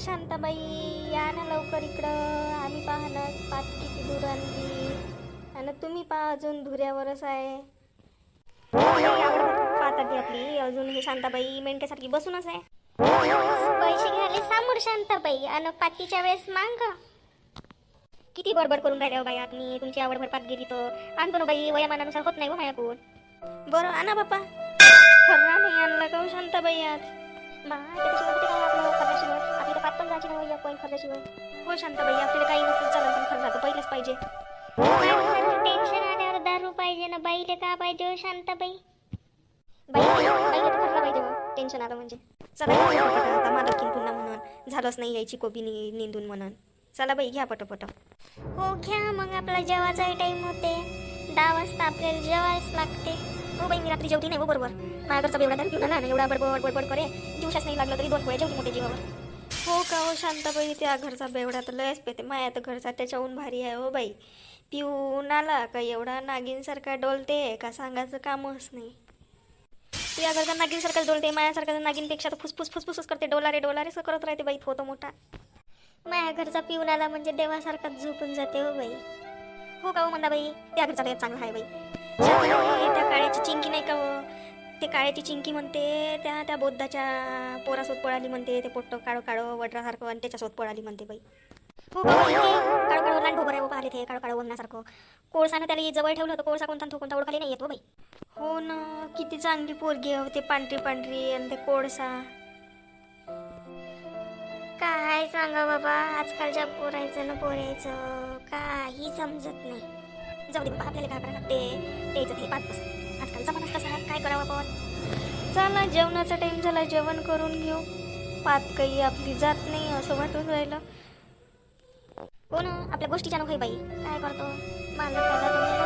शांताबाई या ना लवकर इकडं. आम्ही पाहणार पात किती दूर आणली. आणि तुम्ही पहा अजून धुऱ्यावरच आहे. पात आपली. अजून हे शांताबाई मेंढक्यासारखी बसूनच आहे. पैसे घ्यायला सामोर शांताबाई. आणि पातीच्या वेळेस मांग. किती बडबड करून राहिल्या हो बाई तुम्ही तुमची आवड भरपात गेली तर. आणतो हो ना बाई वयामानानुसार होत नाही हो मायाकून बरं आणा बापा खरं नाही आणला का हो शांताबाई आज? मा त्याच्याशिवाय कुठे काय आपलं पण जायची नाही पॉईंट हो शांताबाई आपल्याला काही नसतं चालेल पण पहिलेच पाहिजे टेन्शन आल्यावर दारू पाहिजे ना बाईले का पाहिजे शांताबाई बाई तर पाहिजे मग टेन्शन आलं म्हणजे चला घ्या आता म्हणून झालंच नाही यायची कोबी नि निंदून म्हणून चला बाई घ्या पटपट हो घ्या मग आपला जेवाचाही टाइम होते दहा वाजता आपल्याला जेवायच लागते हो बाई मी रात्री जेवती नाही हो बरोबर. माझ्याकडचा एवढा दारू पिऊन ना एवढा बडबड बडबड करे. दिवसाच नाही लागलं तरी दोन पोळ्या जेवती मोठ्या जीवावर. हो का हो शांताबाई? त्या घरचा बेवडा तर लयच पेते. माया तर घरचा त्याच्याहून भारी आहे हो बाई. पिऊन आला का एवढा? नागिनसारखा डोलते का सांगायचं कामच नाही. तुझ्या घरचा नागिनसारखा डोलते मायासारखा नागिनपेक्षा तर फुसफुस फुसफुसच करते. डोलारे डोलारे सो करत राहते बाई होतो मोठा. माझ्या घरचा पिऊन आला म्हणजे देवासारखाच झोपून जाते हो बाई. हो का हो म्हणा बाई त्या घरचा चांगला आहे बाई. हो, त्या काळ्याची ते काळ्याची चिंकी म्हणते त्या त्या बौद्धाच्या पोरासोत पळाली म्हणते ते पोट्ट काळो काळो वड्रासारखं आणि त्याच्यासोत पळाली म्हणते बाई. हो काळो काळो लांड भोबर आहे पाहिले ते काळो काळो वंगण्यासारखं कोळसानं त्याला जवळ ठेवलं होतं कोळसा कोणता तो कोणता ओळखाली नाही येतो बाई. हो ना किती चांगली पोरगी आहे हो, ते पांढरी पांढरी आणि ते कोळसा. काय सांगा बाबा आजकालच्या पोरायचं ना पोरायचं काही समजत नाही. जाऊ दे बाबा आपल्याला काय द्यायचं ते करावं आपण चला जेवणाचा टाइम झाला जेवण करून घेऊ. पात काही आपली जात नाही असं वाटून राहिलं. हो ना आपल्या गोष्टीच्या नको बाई. काय करतो? मला